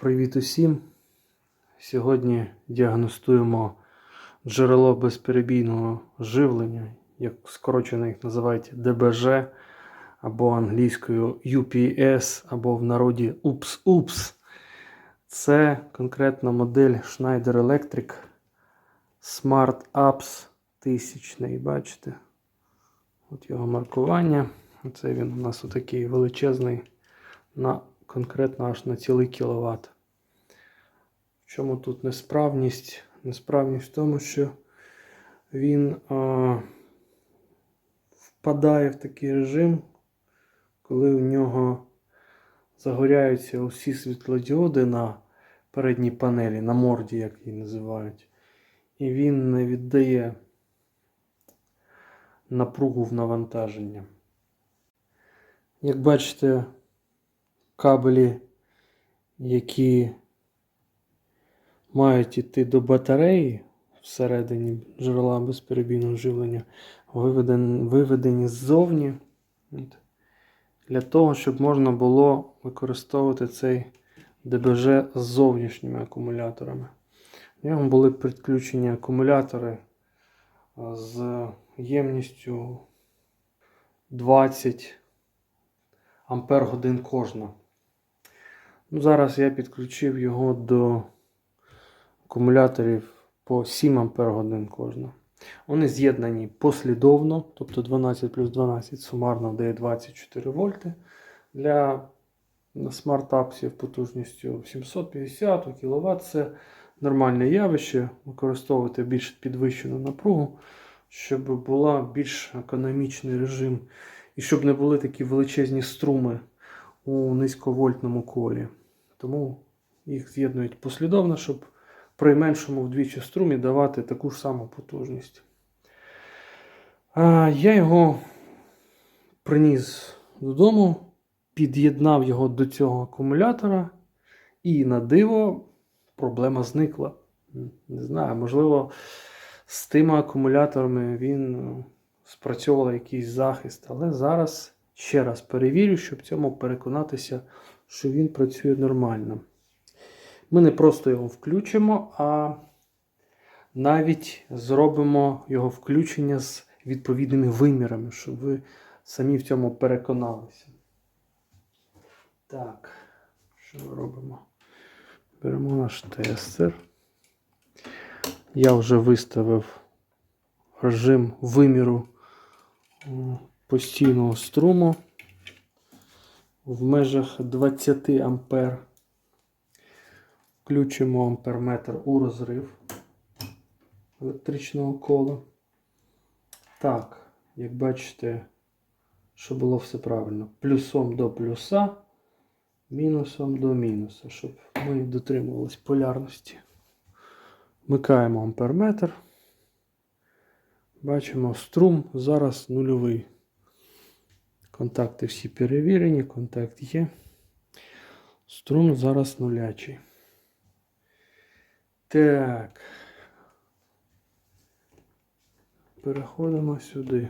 Привіт усім! Сьогодні діагностуємо джерело безперебійного живлення, як скорочено їх називають ДБЖ, або англійською UPS, або в народі UPS-UPS. Це конкретна модель Schneider Electric Smart Apps 1000. Бачите? От його маркування. Це він у нас отакий величезний на конкретно аж на цілий кіловат. В чому тут несправність? Несправність в тому, що він а, впадає в такий режим, коли у нього загоряються усі світлодіоди на передній панелі, на морді, як її називають. І він не віддає напругу в навантаження. Як бачите, кабелі, які мають йти до батареї всередині джерела безперебійного живлення, виведені, виведені ззовні для того, щоб можна було використовувати цей ДБЖ з зовнішніми акумуляторами. В ньому були підключені акумулятори з ємністю 20 ампер годин кожна. Ну, Зараз я підключив його до акумуляторів по 7 ампер годин кожна. Вони з'єднані послідовно, тобто 12 плюс 12 сумарно дає 24 вольти. Для смарт-апсів потужністю 750 кВт це нормальне явище. Використовувати більш підвищену напругу, щоб була більш економічний режим. І щоб не були такі величезні струми у низьковольтному колі. Тому їх з'єднують послідовно, щоб при меншому вдвічі струмі давати таку ж саму потужність. Я його приніс додому, під'єднав його до цього акумулятора, і на диво проблема зникла. Не знаю, можливо, з тими акумуляторами він ну, спрацьовував якийсь захист, але зараз ще раз перевірю, щоб цьому переконатися, що він працює нормально. Ми не просто його включимо, а навіть зробимо його включення з відповідними вимірами, щоб ви самі в цьому переконалися. Так, що ми робимо? Беремо наш тестер. Я вже виставив режим виміру постійного струму в межах 20 ампер. Включимо амперметр у розрив електричного кола. Так, як бачите, що було все правильно. Плюсом до плюса, мінусом до мінуса, щоб ми дотримувались полярності. Вмикаємо амперметр. Бачимо, струм зараз нульовий. Контакти всі перевірені, контакт є. Струм зараз нулячий. Так. Переходимо сюди.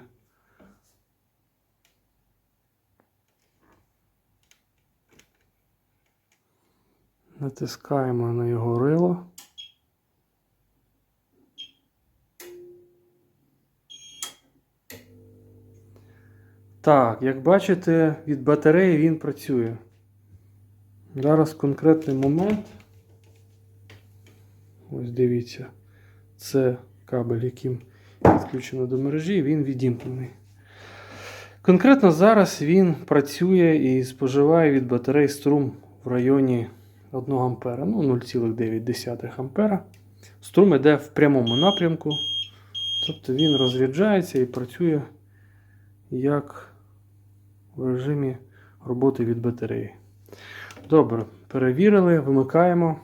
Натискаємо на його рило. Так, як бачите, від батареї він працює. Зараз конкретний момент. Ось дивіться, це кабель, яким підключено до мережі, він відімкнений. Конкретно зараз він працює і споживає від батареї струм в районі 1 А, ну 0,9 А. Струм йде в прямому напрямку. Тобто він розряджається і працює як в режимі роботи від батареї. Добре, перевірили, вимикаємо.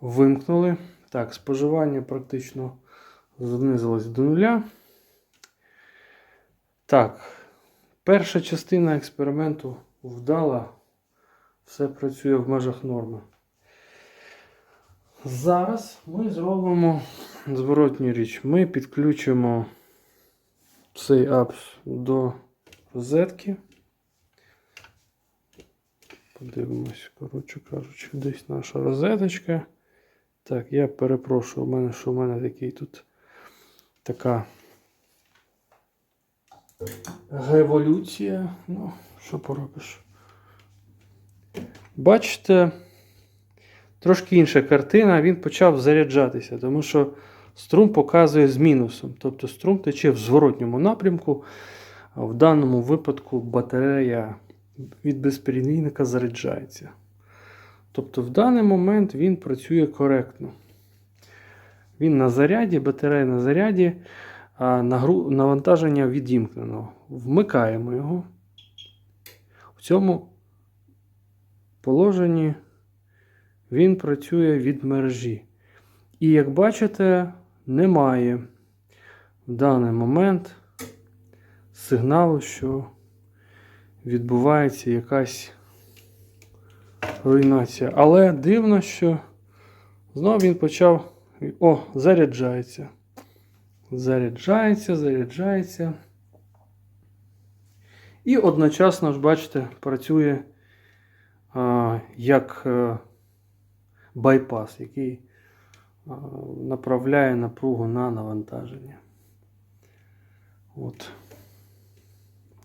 Вимкнули. Так, споживання практично знизилось до нуля. Так, перша частина експерименту вдала. Все працює в межах норми. Зараз ми зробимо зворотню річ. Ми підключимо цей апс до розетки. Подивимось, коротше кажучи, десь наша розеточка. Так, я перепрошую, у мене, що в мене такий тут така революція. Ну, що поробиш? Бачите, трошки інша картина, він почав заряджатися, тому що струм показує з мінусом. Тобто струм тече в зворотньому напрямку. В даному випадку батарея від безперебійника заряджається. Тобто в даний момент він працює коректно. Він на заряді, батарея на заряді, а навантаження відімкнено. Вмикаємо його. В цьому положенні він працює від мережі. І як бачите, немає в даний момент сигналу, що відбувається якась руйнація. Але дивно, що знову він почав. О, заряджається. Заряджається, заряджається. І одночасно ж, бачите, працює а, як е, байпас, який а, направляє напругу на навантаження. От.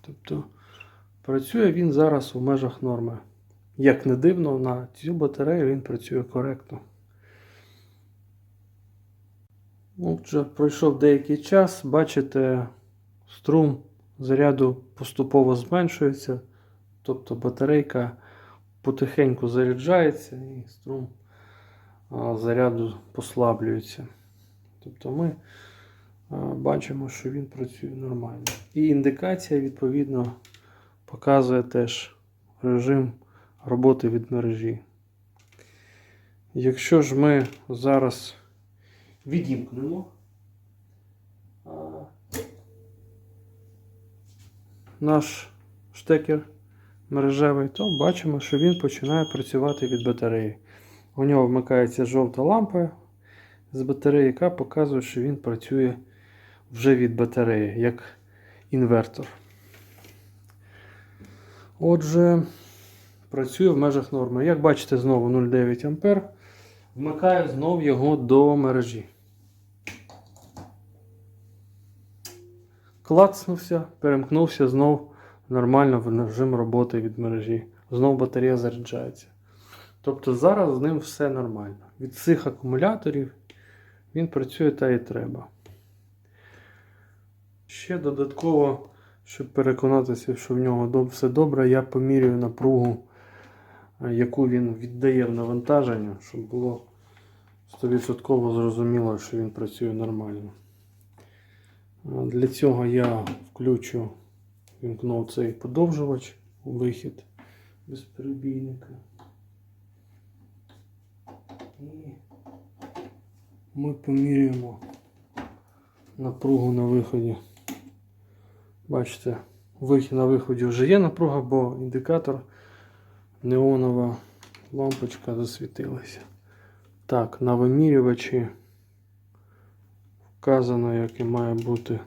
Тобто працює він зараз у межах норми. Як не дивно, на цю батарею він працює коректно. Отже, пройшов деякий час, бачите, струм заряду поступово зменшується, тобто батарейка потихеньку заряджається і струм заряду послаблюється. Тобто ми бачимо, що він працює нормально. І індикація, відповідно, показує теж режим роботи від мережі. Якщо ж ми зараз відімкнемо наш штекер мережевий, то бачимо, що він починає працювати від батареї. У нього вмикається жовта лампа з батареї, яка показує, що він працює вже від батареї, як інвертор. Отже, працює в межах норми. Як бачите, знову 0,9 А. Вмикаю знову його до мережі. Клацнувся, перемкнувся знов нормально в режим роботи від мережі. Знов батарея заряджається. Тобто зараз з ним все нормально. Від цих акумуляторів він працює та і треба. Ще додатково, щоб переконатися, що в нього все добре, я помірюю напругу, е, яку він віддає в навантаження, щоб було 100% зрозуміло, що він працює нормально. Е, Для цього я включу, вімкнув цей подовжувач у вихід безперебійника. І ми поміряємо напругу на виході. Бачите, вихід на виході вже є напруга, бо індикатор неонова лампочка засвітилася. Так, на вимірювачі вказано, який має бути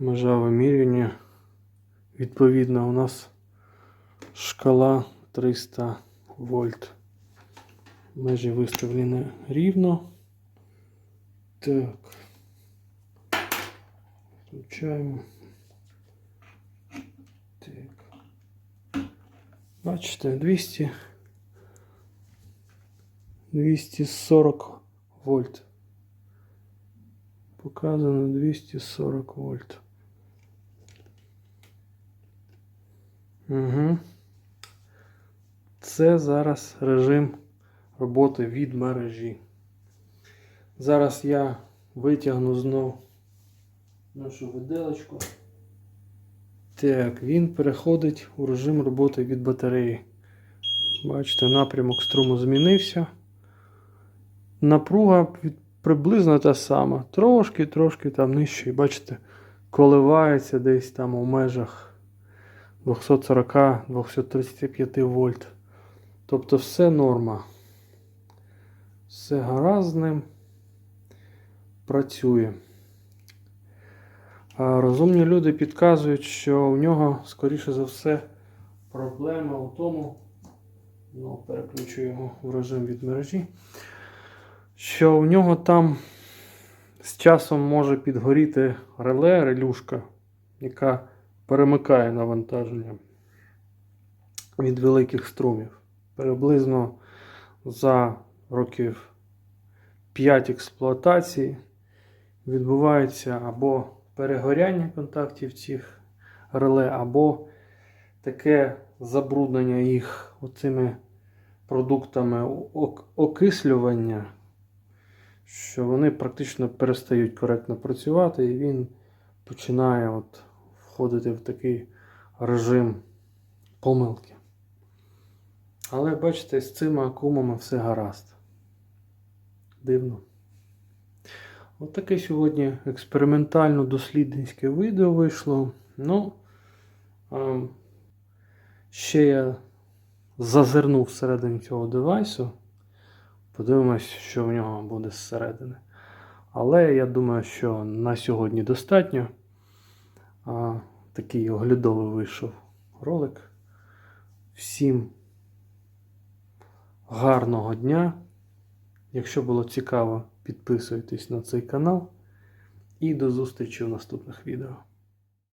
межа вимірювання. Відповідно, у нас шкала 300 вольт. Межі виставлені рівно. Так. Включаємо. Так. Бачите, 200. 240 вольт. Показано 240 вольт. Угу. Це зараз режим роботи від мережі. Зараз я витягну знов нашу виделочку. Так, він переходить у режим роботи від батареї. Бачите, напрямок струму змінився. Напруга приблизно та сама. Трошки-трошки там нижче. Бачите, коливається десь там у межах 240-235 вольт. Тобто все норма. Все гаразд. Працює. А розумні люди підказують, що у нього, скоріше за все, проблема у тому, Ну, переключу його в режим від мережі. Що у нього там з часом може підгоріти реле, релюшка, яка перемикає навантаження від великих струмів. Приблизно за років 5 експлуатації відбувається або перегоряння контактів цих реле, або таке забруднення їх оцими продуктами окислювання, що вони практично перестають коректно працювати, і він починає от входити в такий режим помилки. Але бачите, з цими акумами все гаразд. Дивно. От таке сьогодні експериментально-дослідницьке відео вийшло. Ну, ще я зазирнув всередині цього девайсу. Подивимось, що в нього буде зсередини. Але я думаю, що на сьогодні достатньо. А, такий оглядовий вийшов ролик. Всім гарного дня. Якщо було цікаво, підписуйтесь на цей канал. І до зустрічі в наступних відео.